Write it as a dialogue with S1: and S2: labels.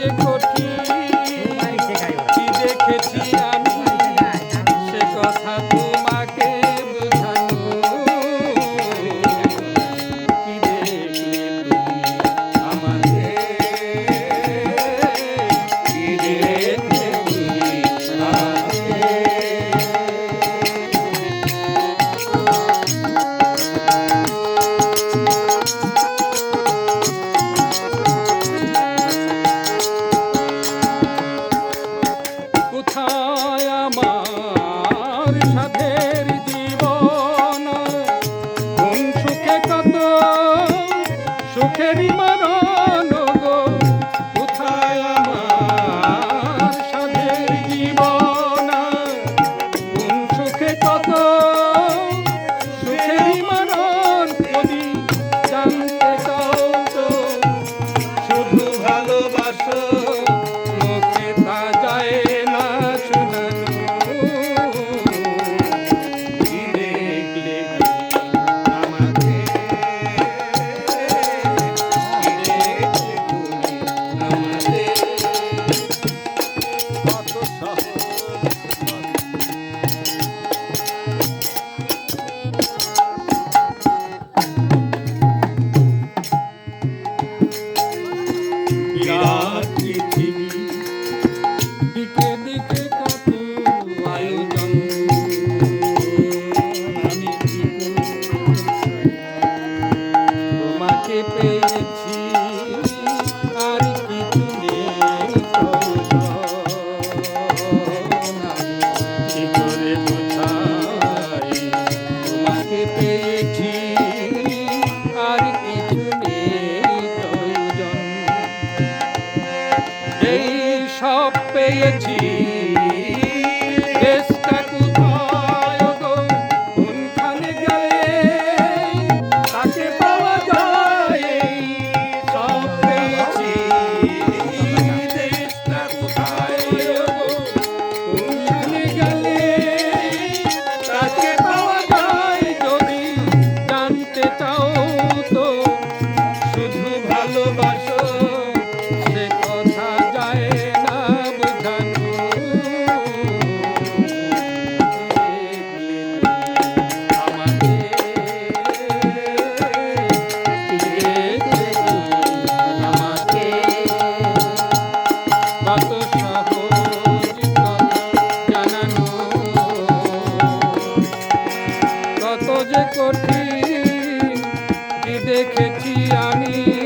S1: যে কঠিন দেখেছি আমি কথা তোমাকে পেয়েছি আর কি তুমি পেয়েছি আর কি তুমি এই সব পেয়েছি। যে কঠিন দেখেছি আমি।